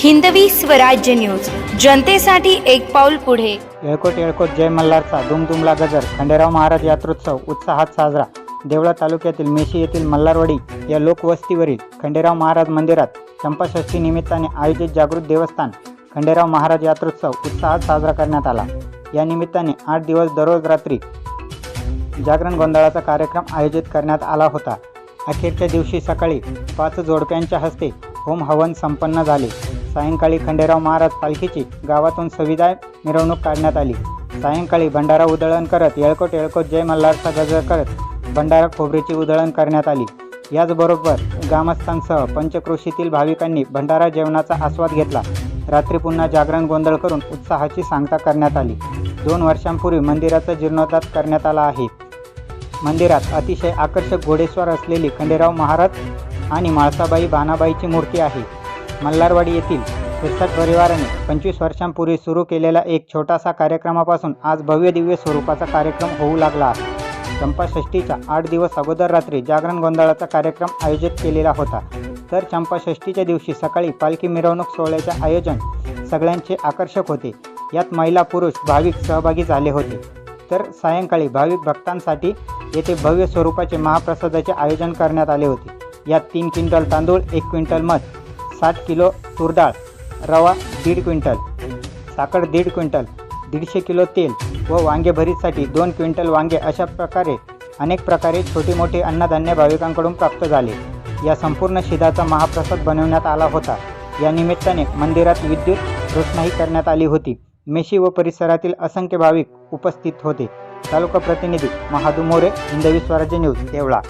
Hindavi Swarajya news. जनतेसाठी एक पाऊल पुढे. येळकोट येळकोट जय मल्हारचा धुमधुमला गजर. खंडेराव महाराज यात्रोत्सव उत्साहात साजरा. देवळा तालुक्यातील मेशी येथील मल्हारवाडी या लोकवस्तीवरील खंडेराव महाराज मंदिरात चंपाषष्ठी निमित्ताने आयोजित जागृत देवस्थान खंडेराव महाराज यात्रोत्सव उत्साहात साजरा करण्यात आला. या निमित्ताने आठ दिवस दररोज रात्री जागरण गोंधळाचा कार्यक्रम आयोजित करण्यात आला होता. अखेरच्या दिवशी सकाळी पाच जोडप्यांच्या हस्ते होम हवन संपन्न झाले. सायंकाळी खंडेराव महाराज पालखीची गावातून सविदाय मिरवणूक काढण्यात आली. सायंकाळी भंडारा उधळण करत येळकोट येळकोट जय मल्हारचा गजर करत भंडारा खोबरीची उधळण करण्यात आली. याचबरोबर ग्रामस्थांसह पंचक्रोशीतील भाविकांनी भंडारा जेवणाचा आस्वाद घेतला. रात्री पुन्हा जागरण गोंधळ करून उत्साहाची सांगता करण्यात आली. दोन वर्षांपूर्वी मंदिराचा जीर्णोद्धार करण्यात आला आहे. मंदिरात अतिशय आकर्षक घोडेस्वार असलेली खंडेराव महाराज आणि म्हाळसाबाई बाणाबाईची मूर्ती आहे. मल्हारवाडी येथील फिरसाट परिवाराने पंचवीस वर्षांपूर्वी सुरू केलेला एक छोटासा कार्यक्रमापासून आज भव्य दिव्य स्वरूपाचा कार्यक्रम होऊ लागला आहे. चंपाषष्ठीच्या आठ दिवस अगोदर रात्री जागरण गोंधळाचा कार्यक्रम आयोजित केलेला होता. तर चंपाषष्ठीच्या दिवशी सकाळी पालखी मिरवणूक सोहळ्याचे आयोजन सगळ्यांचे आकर्षक होते. यात महिला पुरुष भाविक सहभागी झाले होते. तर सायंकाळी भाविक भक्तांसाठी येथे भव्य स्वरूपाचे महाप्रसादाचे आयोजन करण्यात आले होते. यात तीन क्विंटल तांदूळ एक क्विंटल मध साठ किलो तुरडाळ रवा दीड क्विंटल साखर दीड क्विंटल दीडशे किलो तेल व वांगे भरीतसाठी दोन क्विंटल वांगे अशा प्रकारे अनेक प्रकारे छोटे मोठे अन्नधान्य भाविकांकडून प्राप्त झाले. या संपूर्ण शिदाचा महाप्रसाद बनवण्यात आला होता. या निमित्ताने मंदिरात विद्युत रोषणाई करण्यात आली होती. मेशी व परिसरातील असंख्य भाविक उपस्थित होते. तालुका प्रतिनिधी महादू मोरे हिंदवी स्वराज्य न्यूज देवळा.